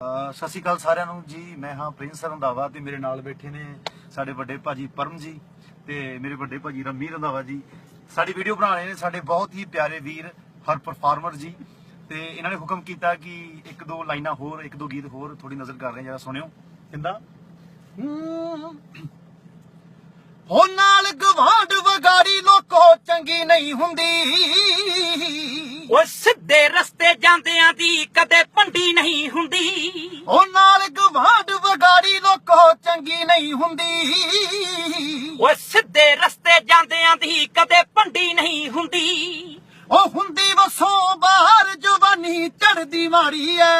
ਸਤਿ ਸ਼੍ਰੀ ਅਕਾਲ ਸਾਰਿਆਂ ਨੂੰ ਜੀ, ਮੈਂ ਹਾਂ ਪ੍ਰਿੰਸ ਰੰਧਾਵਾ ਤੇ ਮੇਰੇ ਨਾਲ ਬੈਠੇ ਨੇ ਸਾਡੇ ਵੱਡੇ ਭਾਜੀ ਪਰਮ ਜੀ ਤੇ ਮੇਰੇ ਵੱਡੇ ਭਾਜੀ ਰਮੀ ਰੰਧਾਵਾ ਜੀ। ਸਾਡੀ ਵੀਡੀਓ ਬਣਾ ਰਹੇ ਨੇ ਸਾਡੇ ਬਹੁਤ ਹੀ ਪਿਆਰੇ ਵੀਰ ਹਰ ਪਰਫਾਰਮਰ ਜੀ ਤੇ ਇਹਨਾਂ ਨੇ ਹੁਕਮ ਕੀਤਾ ਕਿ ਇੱਕ ਦੋ ਲਾਈਨਾਂ ਹੋਰ, ਇੱਕ ਦੋ ਗੀਤ ਹੋਰ ਥੋੜੀ ਨਜ਼ਰ ਕਰ ਰਹੇ ਜਰਾ ਸੁਣਿਓ। ਕਿੰਦਾ? ਹੋ ਨਾਲ ਗਵਾਂਡ ਵਗਾੜੀ ਲੋਕੋ ਚੰਗੀ ਨਹੀਂ ਹੁੰਦੀ। ਉਹ ਸਿੱਧੇ ਰਸਤੇ ਜਾਂਦਿਆਂ ਦੀ ਕਦੇ ਪੰਡੀ ਨਹੀਂ ਹੁੰਦੀ। ਉਹ ਨਾਲ ਗਵਾਂਡ ਵਗਾੜੀ ਲੋਕੋ ਚੰਗੀ ਨਹੀਂ ਹੁੰਦੀ। ਉਹ ਸਿੱਧੇ ਰਸਤੇ ਜਾਂਦਿਆਂ ਦੀ ਕਦੇ ਪੰਡੀ ਨਹੀਂ ਹੁੰਦੀ। ਉਹ ਹੁੰਦੀ ਵਸੋਂ ਬਾਹਰ ਜਵਾਨੀ ਚੜਦੀ ਮਾੜੀ ਐ।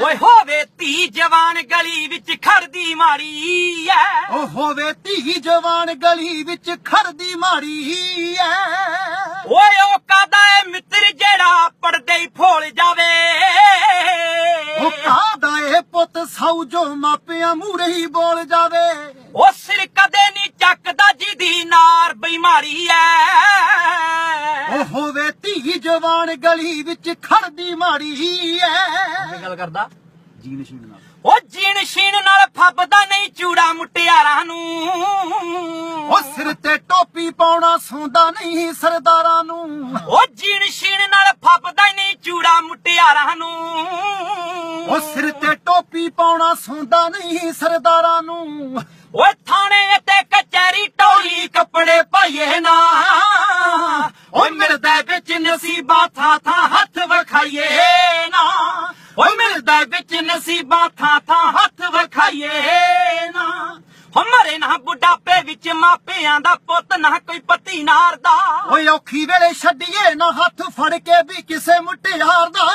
ਓਏ ਹੋਵੇ ਧੀ ਜਵਾਨ ਗਲੀ ਵਿੱਚ ਖੜਦੀ ਮਾੜੀ ਐ। ਉਹ ਹੋਵੇ ਧੀ ਜਵਾਨ ਗਲੀ ਵਿੱਚ ਖੜਦੀ ਮਾੜੀ ਐ। ਓਏ ਉਹ ਕਾਦਾ ਏ ਮਿੱਤਰ ਜਿਹੜਾ ਪੜਦੇ ਹੀ ਫੋਲ ਜਾਵੇ? ਉਹ ਕਾਦਾ ਇਹ ਪੁੱਤ ਸੌ ਜੋ ਮਾਪਿਆਂ ਮੂਹਰੇ ਹੀ ਬੋਲ ਜਾਵੇ? ਉਹ ਸਿਰ ਕਦੇ ਨਹੀਂ ਚੱਕਦਾ ਜਿਹਦੀ ਨਾਰ ਬਿਮਾਰੀ ਐ। ਉਹ ਹੋਵੇ ਧੀ ਜਵਾਨ ਗਲੀ ਵਿੱਚ ਖੜਦੀ ਮਾੜੀ ਐ। ਗੱਲ ਕਰਦਾ? ਜੀਨ ਸ਼ੀਨ ਨਾਲ। ਉਹ ਜੀਣ ਸ਼ੀਣ ਨਾਲ ਫੱਬਦਾ ਨਹੀਂ ਚੂੜਾ ਉਹ ਸਿਰ ਤੇ ਟੋਪੀ ਪਾਉਣਾ ਸੌਂਦਾ ਨਹੀਂ ਸਰਦਾਰਾਂ ਨੂੰ। ਉਹ ਜੀਣ ਸ਼ੀਣ ਨਾਲ ਫੱਬਦਾ ਨਹੀਂ ਚੂੜਾ ਮੁਟਿਆਰਾਂ ਨੂੰ। ਉਹ ਸਿਰ ਤੇ ਟੋਪੀ ਪਾਉਣਾ ਸੌਂਦਾ ਨਹੀਂ ਸਰਦਾਰਾਂ ਨੂੰ। ਓਏ ਥਾਣੇ ਤੇ ਕਚਹਿਰੀ ਟੋਲੀ ਕੱਪੜੇ ਪਾਈਏ ਨਾ। ਓਏ ਮਿਲਦਾ ਵਿੱਚ ਨਸੀਬਾਂ ਥਾਂ ਥਾਂ ਹੱਥ ਵਿਖਾਈਏ ਨਾ। ਓਏ ਮਿਲਦਾ ਵਿੱਚ ਨਸੀਬਾਂ ਥਾਂ ਹਮਰੇ ਨਾ ਬੁਢਾਪੇ ਵਿੱਚ ਮਾਪਿਆਂ ਦਾ ਪੁੱਤ ਨਾ ਕੋਈ ਪਤੀ ਨਾਰਦਾ ਓਏ ਔਖੀ ਵੇਲੇ ਛੱਡੀਏ ਨਾ ਹੱਥ ਫੜ ਕੇ ਵੀ ਕਿਸੇ ਮੁਟਿਆਰ ਦਾ।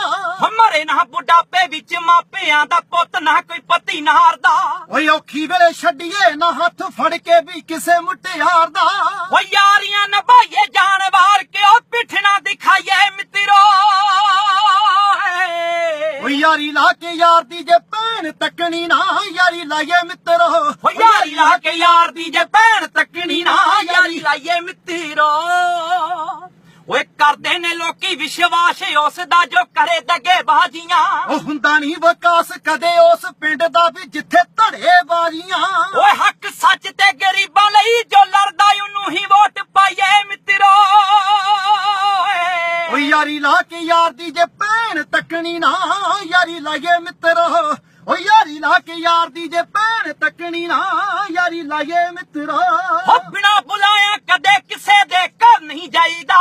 ਹਮਰੇ ਨਾ ਬੁਢਾਪੇ ਵਿੱਚ ਮਾਪਿਆਂ ਦਾ ਪੁੱਤ ਨਾ ਕੋਈ ਪਤੀ ਨਾਰਦਾ ਓਏ ਔਖੀ ਵੇਲੇ ਛੱਡੀਏ ਨਾ ਹੱਥ ਫੜ ਕੇ ਵੀ ਕਿਸੇ ਮੁਟਿਆਰ ਦਾ। ਓ ਯਾਰੀਆਂ ਨਭਾਈਏ ਜਾਨ ਵਾਰ ਕੇ ਉਹ ਪਿੱਠ ਨਾ ਦਿਖਾਈਏ ਮਿੱਤਰੋ। ਓ ਯਾਰੀ ਲਾ ਕੇ ਯਾਰ ਦੀ ਜੇ ਭੈਣ ਤੱਕਣੀ ਨਾ ਯਾਰੀ ਲਾਏ ਮਿੱਤਰੋ। ਓ ਯਾਰੀ ਲਾ ਕੇ ਯਾਰ ਦੀ ਜੇ ਭੈਣ ਤੱਕਣੀ ਨਾ ਯਾਰੀ ਲਾਈਏ ਮਿੱਤਰੋ। ਓਏ ਕਰਦੇ ਨੇ ਲੋਕੀ ਵਿਸ਼ਵਾਸ ਉਸ ਦਾ ਜੋ ਕਰੇ ਦਗੇ ਬਾਜੀਆਂ। ਉਹ ਹੁੰਦਾ ਨਹੀਂ ਵਿਕਾਸ ਕਦੇ ਉਸ ਪਿੰਡ ਦਾ ਵੀ ਜਿੱਥੇ ਧੜੇ ਬਾਜ਼ੀਆਂ। ਓਏ ਹੱਕ ਸੱਚ ਤੇ ਗਰੀਬਾਂ ਲਈ ਜੋ ਲੜਦਾ ਉਹਨੂੰ ਹੀ ਵੋਟ ਪਾਈਏ ਮਿੱਤਰੋ। ਓ ਯਾਰੀ ਲਾ ਕੇ ਯਾਰ ਦੀ ਜੇ ਭੈਣ ਤੱਕਣੀ ਨਾ ਯਾਰੀ ਲਾਏ ਮਿੱਤਰੋ। ਓ ਯਾਰੀ ਲਾ ਕੇ ਯਾਰ ਦੀ ਜੇ ਭੈਣ ਤੱਕਣੀ ਨਾ ਯਾਰੀ ਲਾਏ ਮਿੱਤਰੋ। ਹੋ ਬਿਨਾ ਬੁਲਾਇਆ ਕਦੇ ਕਿਸੇ ਦੇ ਘਰ ਨਹੀਂ ਜਾਈਦਾ।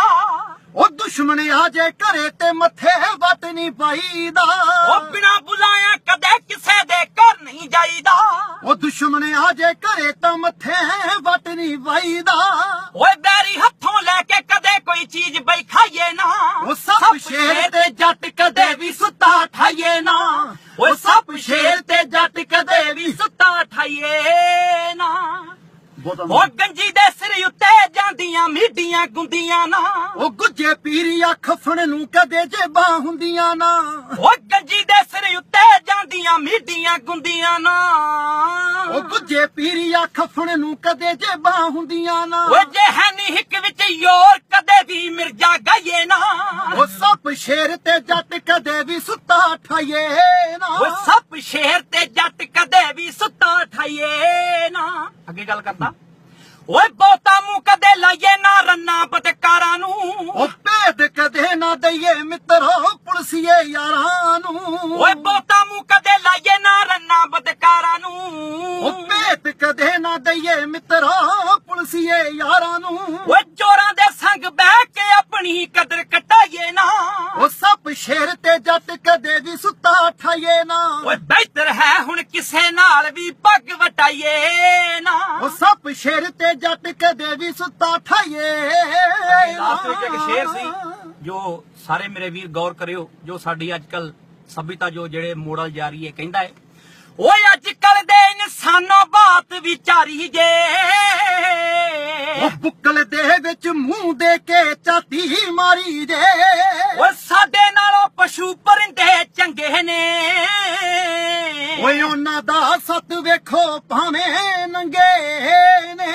ਉਹ ਦੁਸ਼ਮਣ ਆ ਜੇ ਘਰੇ ਤੇ ਮੱਥੇ ਵੱਟ ਨਹੀਂ ਪਾਈਦਾ। ਉਹ ਬਿਨਾ ਬੁਲਾਇਆ ਕਦੇ ਕਿਸੇ ਦੇ ਘਰ ਨਹੀਂ ਜਾਈਦਾ। ਉਹ ਦੁਸ਼ਮਣ ਆ ਜੇ ਘਰੇ ਤਾਂ ਮੱਥੇ ਵੱਟ ਨਹੀਂ ਪਾਈਦਾ ਓਏ ਬੈਰੀ ਹੱਥੋਂ ਲੈ ਕੇ ਕਦੇ ਕੋਈ ਚੀਜ਼ ਬਈ ਖਾਈਏ ਨਾ। ਉਹ ਸੱਪ ਸ਼ੇਰ ਤੇ ਜੱਟ ਕਦੇ ਵੀ ਸੁੱਤਾ ਠਾਈਏ ਨਾ ਓਏ ਸੱਪ ਸ਼ੇਰ ਤੇ ਜੱਟ ਕਦੇ ਵੀ ਠਾਈਏ ਨਾ। ਉਹ ਗੰਜੀ ਦੇ ਸਿਰ ਉੱਤੇ ਜਾਂਦੀਆਂ ਮੀਡੀਆਂ ਗੁੰਦੀਆਂ ਨਾ। ਉਹ ਗੁੱਜੇ ਪੀਰੀਆ ਖਫਣ ਨੂੰ ਕਦੇ ਜੇਬਾਂ ਹੁੰਦੀਆਂ ਨਾ। ਉਹ ਗੰਜੀ ਦੇ ਸਿਰ ਉੱਤੇ ਜਾਂਦੀਆਂ ਮੀਡੀਆਂ ਗੁੰਦੀਆਂ ਨਾ। ਉਹ ਗੁੱਜੇ ਪੀਰੀਆ ਖਫਣ ਨੂੰ ਕਦੇ ਜੇਬਾਂ ਹੁੰਦੀਆਂ ਨਾ। ਓਏ ਜੇ ਹੈ ਨੀ ਹਿੱਕ ਵਿੱਚ ਯੋਰ ਕਦੇ ਵੀ ਮਿਰਜ਼ਾ ਗਾਈਏ ਨਾ। ਉਹ ਸੱਪ ਸ਼ੇਰ ਤੇ ਜੱਟ ਕਦੇ ਵੀ ਸੁੱਤਾ ਠਾਈਏ ਨਾ ਓਏ ਸੱਪ ਸ਼ੇਰ ਤੇ ਜੱਟ ਕਦੇ ਵੀ ਠਾਈਏ ਨਾ। ਅੱਗੇ ਗੱਲ ਕਰਦਾ। ਓਏ ਬਹੁਤਾ ਮੂੰਹ ਕਦੇ ਲਾਈਏ ਨਾ ਰੰਨਾ ਬਤਕਾਰਾਂ ਨੂੰ। ਉਹ ਭੇਦ ਕਦੇ ਨਾ ਦਈਏ ਮਿੱਤਰੋ ਪੁਲਸੀਏ ਯਾਰਾਂ ਨੂੰ। ਓਏ ਬਹੁਤਾ ਪੱਗ ਵਟਾਈਏ ਨਾ। ਉਹ ਸੱਪ ਸ਼ੇਰ ਤੇ ਜੱਟ ਕਦੇ ਵੀ ਸੁੱਤਾ ਠਾਈਏ ਲਾਸਟ ਵਿੱਚ ਇੱਕ ਸ਼ੇਰ ਸੀ ਜੋ ਸਾਰੇ ਮੇਰੇ ਵੀਰ ਗੌਰ ਕਰਿਓ ਜੋ ਸਾਡੀ ਅੱਜ ਕੱਲ ਸਭਿਤਾ ਜੋ ਜਿਹੜੇ ਮੋਡਲ ਜਾ ਰਹੀ ਹੈ ਕਹਿੰਦਾ ਹੈ ਓਏ ਅੱਜ ਕੱਲ ਦੇ ਇਨਸਾਨੋ ਬਾਤ ਵਿਚਾਰੀ ਜੇ। ਉਹ ਬੁੱਕਲ ਦੇ ਵਿੱਚ ਮੂੰਹ ਦੇ ਕੇ ਚਾਤੀ ਮਾਰੀ ਦੇ ਓਏ ਸਾਡੇ ਨਾਲੋਂ ਪਸ਼ੂ ਪਰਿੰਦੇ ਚੰਗੇ ਨੇ। ਓਏ ਉਹਨਾਂ ਦਾ ਸਤ ਵੇਖੋ ਭਾਵੇਂ ਨੰਗੇ ਨੇ।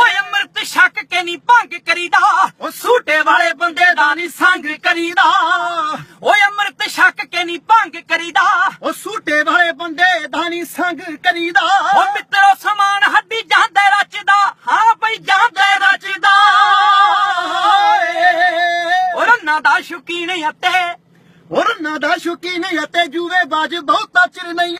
ਓਏ ਅੰਮ੍ਰਿਤ ਛੱਕ ਕੇ ਨਹੀਂ ਭੰਗ ਕਰੀਦਾ। ਉਹ ਸੂਟੇ ਵਾਲੇ ਬੰਦੇ ਦਾ ਨਹੀਂ ਸੰਗ ਕਰੀਦਾ। ਓਏ ਅੰਮ੍ਰਿਤ ਛੱਕ ਕੇ ਨਹੀਂ ਭੰਗ ਕਰੀਦਾ। ਉਹ ਸੂਟੇ ਵਾਲੇ ਬੰਦੇ ਦਾ ਨਹੀਂ ਸੰਗ ਕਰੀਦਾ। ਓ ਮਿੱਤਰੋ ਸਮਾਨ ਹੱਡੀ ਸ਼ੁਕੀਨ ਅਤੇ। ਔਰ ਨਾ ਦਾ ਸ਼ੁਕੀਨ ਅਤੇ ਜੂਵੇ ਬਾਜ ਬਹੁਤਾ ਚਿਰ ਨਹੀਂ।